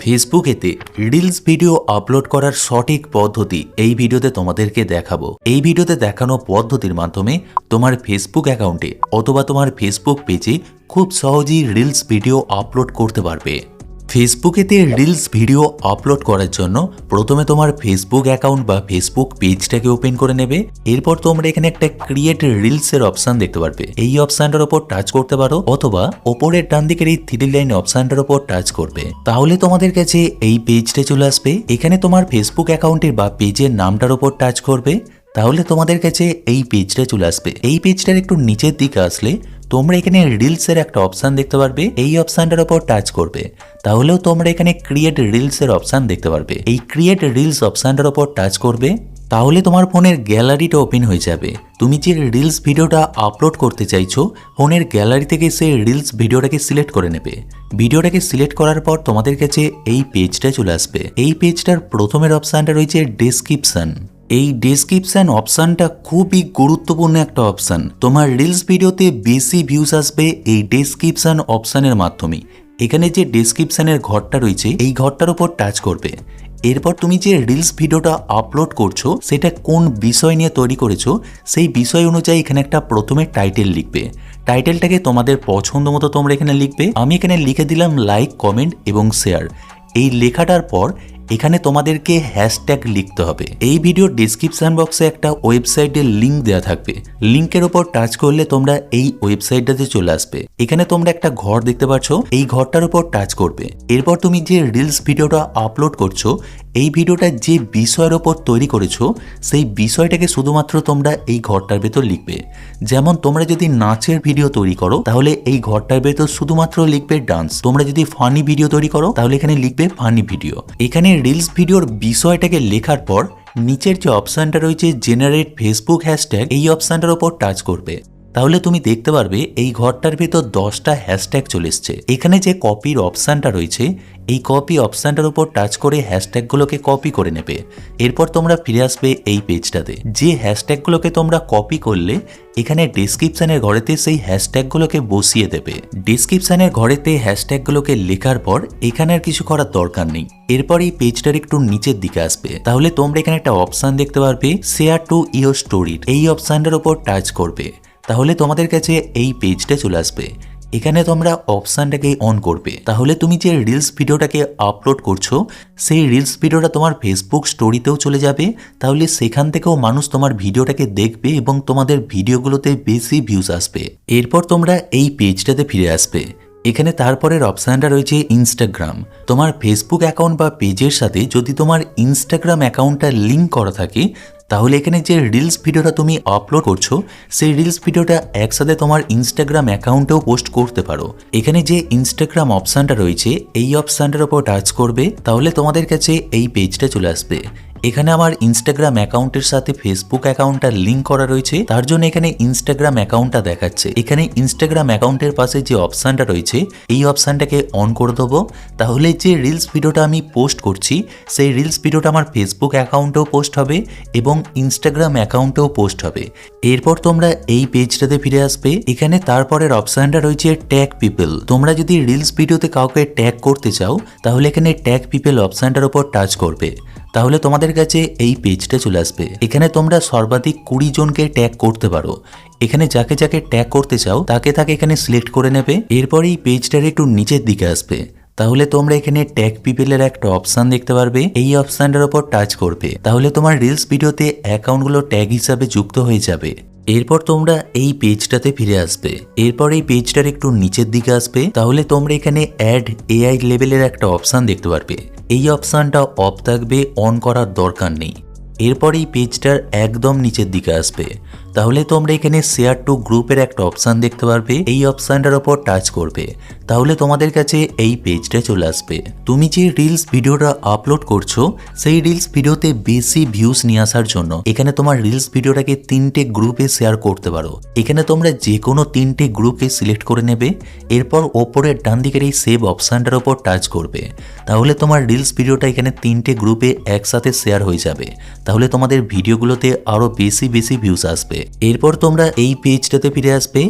ফেসবুকেতে reels video upload করার সঠিক পদ্ধতি এই ভিডিওতে তোমাদেরকে দেখাবো। এই ভিডিওতে দেখানো পদ্ধতির মাধ্যমে তোমার ফেসবুক অ্যাকাউন্টে অথবা তোমার ফেসবুক পেজে খুব সহজেই রিলস ভিডিও আপলোড করতে পারবে। ফেসবুকেতে রিলস ভিডিও আপলোড করার জন্য প্রথমে তোমার ফেসবুক অ্যাকাউন্ট বা ফেসবুক পেজটাকে ওপেন করে নেবে। এরপর তোমরা এখানে একটা ক্রিয়েট রিলসের অপশন দেখতে পারবে। এই অপশনটার ওপর টাচ করতে পারো অথবা ওপরের ডান দিকের এই থ্রি লাইন অপশনটার উপর টাচ করবে। তাহলে তোমাদের কাছে এই পেজটা চলে আসবে। এখানে তোমার ফেসবুক অ্যাকাউন্টের বা পেজের নামটার ওপর টাচ করবে। তাহলে তোমাদের কাছে এই পেজটা চলে আসবে। এই পেজটার একটু নিচের দিকে আসলে তোমরা এখানে রিলসের একটা অপশান দেখতে পারবে। এই অপশানটার উপর টাচ করবে। তাহলেও তোমরা এখানে ক্রিয়েট রিলসের অপশান দেখতে পারবে। এই ক্রিয়েট রিলস অপশানটার উপর টাচ করবে, তাহলে তোমার ফোনের গ্যালারিটা ওপেন হয়ে যাবে। তুমি যে রিলস ভিডিওটা আপলোড করতে চাইছো, ফোনের গ্যালারি থেকে সেই রিলস ভিডিওটাকে সিলেক্ট করে নেবে। ভিডিওটাকে সিলেক্ট করার পর তোমাদের কাছে এই পেজটা চলে আসবে। এই পেজটার প্রথমের অপশানটা রয়েছে ডেসক্রিপশন এই ডেসক্রিপশন অপশানটা খুবই গুরুত্বপূর্ণ একটা অপশান তোমার রিলস ভিডিওতে বেশি ভিউজ আসবে এই ডেসক্রিপশন অপশানের মাধ্যমে। এখানে যে ডেসক্রিপশনের ঘরটা রয়েছে, এই ঘরটার উপর টাচ করবে। এরপর তুমি যে রিলস ভিডিওটা আপলোড করছ, সেটা কোন বিষয় নিয়ে তৈরি করেছ, সেই বিষয় অনুযায়ী এখানে একটা প্রথমে টাইটেল লিখবে। টাইটেলটাকে তোমাদের পছন্দ মতো তোমরা এখানে লিখবে। আমি এখানে লিখে দিলাম লাইক কমেন্ট এবং শেয়ার এই লেখাটার পর এখানে তোমাদেরকে হ্যাশট্যাগ লিখতে হবে। এই ভিডিওর ডিসক্রিপশন বক্সে একটা ওয়েবসাইটের লিঙ্ক দেওয়া থাকবে। লিঙ্কের ওপর টাচ করলে তোমরা এই ওয়েবসাইটটাতে চলে আসবে। এখানে তোমরা একটা ঘর দেখতে পাচ্ছ। এই ঘরটার উপর টাচ করবে। এরপর তুমি যে রিলস ভিডিওটা আপলোড করছ এই ভিডিওটা যে বিষয়ের ওপর তৈরি করেছ, সেই বিষয়টাকে শুধুমাত্র তোমরা এই ঘরটার ভেতর লিখবে। যেমন তোমরা যদি নাচের ভিডিও তৈরি করো, তাহলে এই ঘরটার ভেতর শুধুমাত্র লিখবে ডান্স। তোমরা যদি ফানি ভিডিও তৈরি করো, তাহলে এখানে লিখবে ফানি ভিডিও। এখানে রিলস ভিডিওর বিষয়টাকে লেখার পর, নিচের যে অপশানটা রয়েছে জেনারেট ফেসবুক হ্যাশট্যাগ এই অপশানটার ওপর টাচ করবে। তাহলে তুমি দেখতে পারবে, এই ঘরটার ভেতর দশটা হ্যাশট্যাগ চলে এসছে। এখানে যে কপির অপশানটা রয়েছে এই কপি অপশানটার উপর টাচ করে হ্যাশট্যাগুলোকে কপি করে নেবে। এরপর তোমরা ফিরে আসবে এই পেজটাতে যে হ্যাশট্যাগুলোকে তোমরা কপি করলে, এখানে ডেসক্রিপশনের ঘরেতে সেই হ্যাশট্যাগুলোকে বসিয়ে দেবে। ডেসক্রিপশনের ঘরেতে হ্যাশট্যাগুলোকে লেখার পর এখানে আর কিছু করার দরকার নেই। এরপর এই পেজটার একটু নিচের দিকে আসবে। তাহলে তোমরা এখানে একটা অপশান দেখতে পারবে শেয়ার টু ইয়োর স্টোরির এই অপশানটার উপর টাচ করবে। তাহলে তোমাদের কাছে এই পেজটা চলে আসবে। এখানে তোমরা অপশানটাকে অন করবে। তাহলে তুমি যে রিলস ভিডিওটাকে আপলোড করছ, সেই রিলস ভিডিওটা তোমার ফেসবুক স্টোরিতেও চলে যাবে। তাহলে সেখান থেকেও মানুষ তোমার ভিডিওটাকে দেখবে এবং তোমাদের ভিডিওগুলোতে বেশি ভিউজ আসবে। এরপর তোমরা এই পেজটাতে ফিরে আসবে। এখানে তারপরের অপশানটা রয়েছে ইনস্টাগ্রাম তোমার ফেসবুক অ্যাকাউন্ট বা পেজের সাথে যদি তোমার ইনস্টাগ্রাম অ্যাকাউন্টটা লিঙ্ক করা থাকে, তাহলে এখানে যে রিলস ভিডিওটা তুমি আপলোড করছ, সেই রিলস ভিডিওটা একসাথে তোমার ইনস্টাগ্রাম অ্যাকাউন্টেও পোস্ট করতে পারো। এখানে যে ইনস্টাগ্রাম অপশানটা রয়েছে, এই অপশানটার উপর টাচ করবে, তাহলে তোমাদের কাছে এই পেজটা চলে আসবে। এখানে আমার ইনস্টাগ্রাম অ্যাকাউন্টের সাথে ফেসবুক অ্যাকাউন্টটা লিঙ্ক করা রয়েছে। তার জন্য এখানে ইনস্টাগ্রাম অ্যাকাউন্টটা দেখাচ্ছে। এখানে ইনস্টাগ্রাম অ্যাকাউন্টের পাশে যে অপশানটা রয়েছে, এই অপশানটাকে অন করে দেবো। তাহলে যে রিলস ভিডিওটা আমি পোস্ট করছি, সেই রিলস ভিডিওটা আমার ফেসবুক অ্যাকাউন্টেও পোস্ট হবে এবং ইনস্টাগ্রাম অ্যাকাউন্টেও পোস্ট হবে। এরপর তোমরা এই পেজটাতে ফিরে আসবে। এখানে তারপরের অপশানটা রয়েছে ট্যাগ পিপল তোমরা যদি রিলস ভিডিওতে কাউকে ট্যাগ করতে চাও, তাহলে এখানে ট্যাগ পিপল অপশানটার উপর টাচ করবে। তাহলে তোমাদের কাছে এই পেজটা চলে আসবে। এখানে তোমরা সর্বাধিক কুড়ি জনকে ট্যাগ করতে পারো। এখানে যাকে যাকে ট্যাগ করতে চাও, তাকে তাকে এখানে সিলেক্ট করে নেবে। এরপর এই পেজটার একটু নিচের দিকে আসবে। তাহলে তোমরা এখানে ট্যাগ পিপেলের একটা অপশান দেখতে পারবে। এই অপশানটার উপর টাচ করবে। তাহলে তোমার রিলস ভিডিওতে অ্যাকাউন্টগুলো ট্যাগ হিসাবে যুক্ত হয়ে যাবে। এরপর তোমরা এই পেজটাতে ফিরে আসবে। এরপর এই পেজটার একটু নিচের দিকে আসবে। তাহলে তোমরা এখানে অ্যাড এআই লেভেলের একটা অপশান দেখতে পারবে। এই অপশানটা অফ থাকবে, অন করার দরকার নেই। এরপর এই পেজটার একদম নিচের দিকে আসবে। তাহলে তোমরা এখানে শেয়ার টু গ্রুপের একটা অপশান দেখতে পারবে। এই অপশানটার ওপর টাচ করবে। তাহলে তোমাদের কাছে এই পেজটা চলে আসবে। তুমি যে রিলস ভিডিওটা আপলোড করছ, সেই রিলস ভিডিওতে বেশি ভিউজ নিয়ে আসার জন্য এখানে তোমার রিলস ভিডিওটাকে তিনটে গ্রুপে শেয়ার করতে পারো। এখানে তোমরা যে কোনো তিনটে গ্রুপকে সিলেক্ট করে নেবে। এরপর ওপরের ডান দিকের এই সেভ অপশানটার ওপর টাচ করবে। তাহলে তোমার রিলস ভিডিওটা এখানে তিনটে গ্রুপে একসাথে শেয়ার হয়ে যাবে। তাহলে তোমাদের ভিডিওগুলোতে আরও বেশি বেশি ভিউজ আসবে। এরপর তোমরা এই পেজটাতে ফিরে আসবে।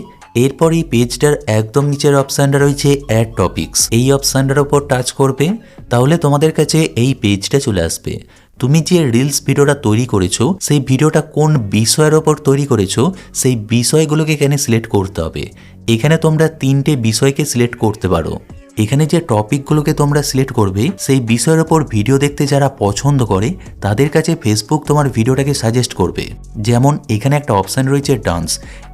এরপর এই পেজটার একদম নিচের অপশানটা রয়েছে অ্যাড টপিকস এই অপশানটার ওপর টাচ করবে, তাহলে তোমাদের কাছে এই পেজটা চলে আসবে। তুমি যে রিলস ভিডিওটা তৈরি করেছ, সেই ভিডিওটা কোন বিষয়ের ওপর তৈরি করেছ, সেই বিষয়গুলোকে এখানে সিলেক্ট করতে হবে। এখানে তোমরা তিনটে বিষয়কে সিলেক্ট করতে পারো। এখানে যে টপিকগুলোকে তোমরা সিলেক্ট করবে, সেই বিষয়ের ওপর ভিডিও দেখতে যারা পছন্দ করে, তাদের কাছে ফেসবুক তোমার ভিডিওটাকে সাজেস্ট করবে। যেমন, এখানে একটা অপশান রয়েছে ডান্স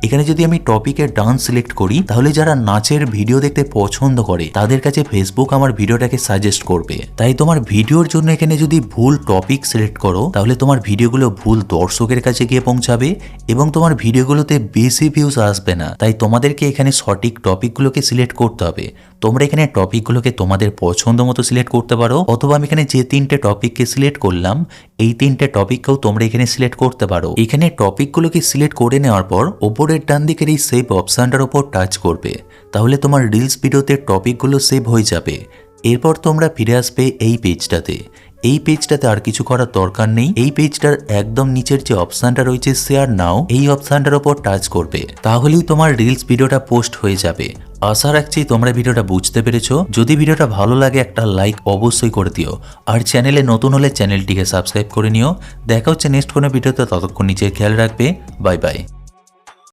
এখানে যদি আমি টপিকের ডান্স সিলেক্ট করি, তাহলে যারা নাচের ভিডিও দেখতে পছন্দ করে, তাদের কাছে ফেসবুক আমার ভিডিওটাকে সাজেস্ট করবে। তাই তোমার ভিডিওর জন্য এখানে যদি ভুল টপিক সিলেক্ট করো, তাহলে তোমার ভিডিওগুলো ভুল দর্শকের কাছে গিয়ে পৌঁছাবে এবং তোমার ভিডিওগুলোতে বেশি ভিউজ আসবে না। তাই তোমাদেরকে এখানে সঠিক টপিকগুলোকে সিলেক্ট করতে হবে। তোমরা এখানে টপিকগুলোকে তোমাদের পছন্দ মতো সিলেক্ট করতে পারো, অথবা আমি এখানে যে তিনটে টপিককে সিলেক্ট করলাম, এই তিনটে টপিককেও তোমরা এখানে সিলেক্ট করতে পারো। এখানে টপিকগুলোকে সিলেক্ট করে নেওয়ার পর, ওপরের ডান দিকের এই সেভ অপশানটার ওপর টাচ করবে। তাহলে তোমার রিলস ভিডিওতে টপিকগুলো সেভ হয়ে যাবে। এরপর তোমরা ফিরে আসবে এই পেজটাতে। এই পেজটাতে আর কিছু করার দরকার নেই। এই পেজটার একদম নিচের যে অপশানটা রয়েছে, শেয়ার নাও। এই অপশানটার ওপর টাচ করবে। তাহলেই তোমার রিলস ভিডিওটা পোস্ট হয়ে যাবে। আশা রাখছি তোমরা ভিডিওটা বুঝতে পেরেছ। যদি ভিডিওটা ভালো লাগে, একটা লাইক অবশ্যই করে দিও। আর চ্যানেলে নতুন হলে চ্যানেলটিকে সাবস্ক্রাইব করে নিও। দেখা হচ্ছে নেক্সট কোনো ভিডিওতে, ততক্ষণ নিজের খেয়াল রাখবে। Bye bye.